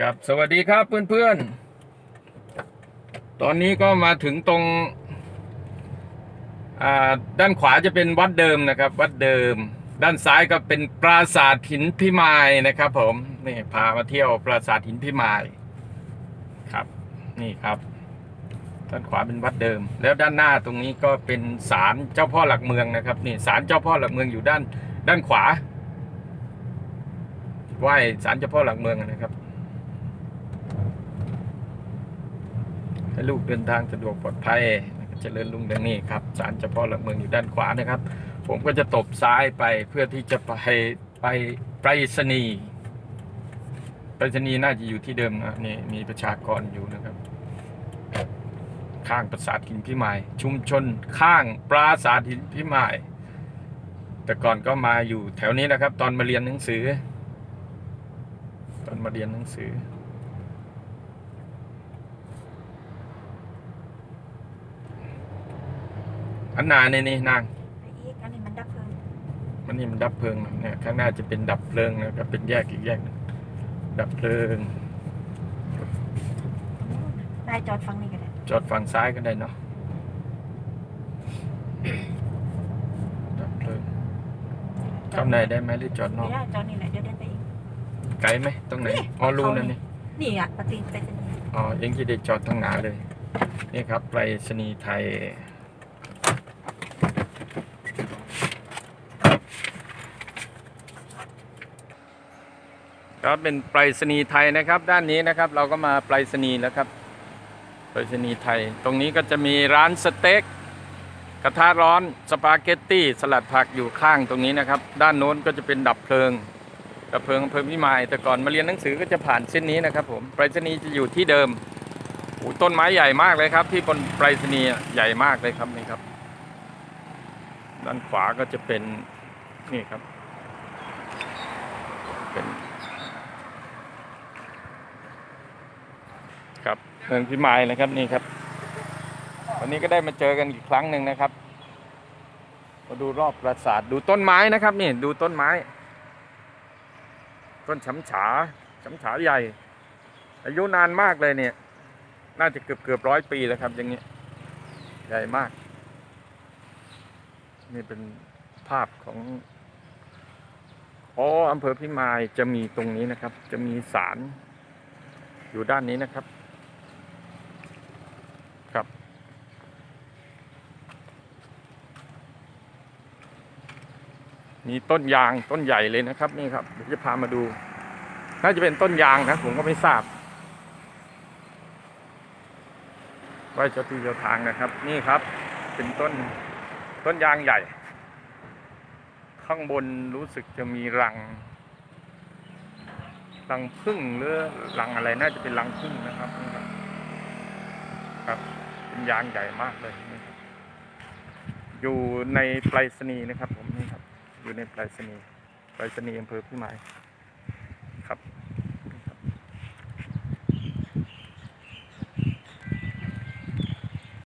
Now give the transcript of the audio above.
ครับสวัสดีครับเพื่อนๆ ตอนนี้ก็มาถึงตรงด้านขวาจะเป็นวัดเดิมนะครับ วัดเดิม ด้านซ้ายก็เป็นปราสาทหินพิมายนะครับ ผมนี่พามาเที่ยวปราสาทหินพิมายครับนี่ครับ ด้านขวาเป็นวัดเดิม แล้วด้านหน้าตรงนี้ก็เป็นศาลเจ้าพ่อหลักเมืองนะครับนี่ศาลเจ้าพ่อหลักเมืองอยู่ด้านด้านขวาไหว้ศาลเจ้าพ่อหลักเมืองนะครับ ให้ลูกเดินทางสะดวกปลอดภัยเจริญรุ่งเรืองนี่ครับศาลเจ้าพ่อหลักเมืองอยู่ด้านขวานะครับ ผมก็จะตบซ้ายไปเพื่อที่จะไปไปไปรษณีย์ไปรษณีย์น่าจะอยู่ที่เดิมนะนี่มีประชากรอยู่นะครับ ข้างปราสาทหินพิมาย ชุมชนข้างปราสาทหินพิมาย แต่ก่อนก็มาอยู่แถวนี้นะครับ ตอนมาเรียนหนังสือ ตอนมาเรียนหนังสือ อันหนาในนี่นางไอ้อีกอันนี้มันดับเพลิงมันนี่มันดับเพลิงนะเนี่ยข้างหน้าจะเป็นดับเพลิงนะครับเป็นแยกอีกแยกหนึ่งดับเพลิงได้จอดฟังนี่ก็ได้จอดฝั่งซ้ายก็ได้เนาะดับเพลิงเข้าในได้ไหมหรือจอดนไม่อกได้จอดนี่แหละเดี๋ยวเดินไปอีก ไกลไหมตรงไหนอ๋อรูนั่นนี่นี่อะปฏิไปจะนี่อ๋อยังจะได้จอดทางหนาเลย นี่ครับไปรษณีย์ไทย ครับเป็นไปรษณีย์ไทยนะครับ ด้านนี้นะครับเราก็มาไปรษณีย์แล้วครับไปรษณีย์ไทย ตรงนี้ก็จะมีร้านสเต็กกระทะร้อนสปาเกตตี้สลัดผักอยู่ข้างตรงนี้นะครับ ด้านโน้นก็จะเป็นดับเพลิงดับเพลิงอำเภอพิมายแต่ก่อนมาเรียนหนังสือก็จะผ่านเส้นนี้นะครับ ผมไปรษณีย์จะอยู่ที่เดิมโอ้ต้นไม้ใหญ่มากเลยครับ ที่บนไปรษณีย์ใหญ่มากเลยครับนี่ครับ ด้านขวาก็จะเป็นนี่ครับ เป็น ครับเมืองพิมายนะครับนี่ครับ วันนี้ก็ได้มาเจอกันอีกครั้งหนึ่งนะครับ มาดูรอบปราสาทดูต้นไม้นะครับนี่ดูต้นไม้ ต้นฉำฉาฉำฉาใหญ่ อายุนานมากเลยเนี่ย น่าจะเกือบเกือบร้อยปีแล้วครับ อย่างนี้ ใหญ่มาก นี่เป็นภาพของอ๋ออำเภอพิมายจะมีตรงนี้นะครับ จะมีศาลอยู่ด้านนี้นะครับ มีต้นยางต้นใหญ่เลยนะครับ นี่ครับเดี๋ยวจะพามาดู น่าจะเป็นต้นยางนะ ผมก็ไม่ทราบไหว้เจ้าที่เจ้าทางนะครับ นี่ครับ เป็นต้นต้นยางใหญ่ ข้างบนรู้สึกจะมีรัง รังพึ่งหรือรังอะไรน่าจะเป็นรังพึ่งนะครับนี่ครับครับเป็นยางใหญ่มากเลยอยู่ในไปรษณีย์นะครับผมนี่ครับ อยู่ในไปรษณีย์ไปรษณีย์อำเภอพิมาย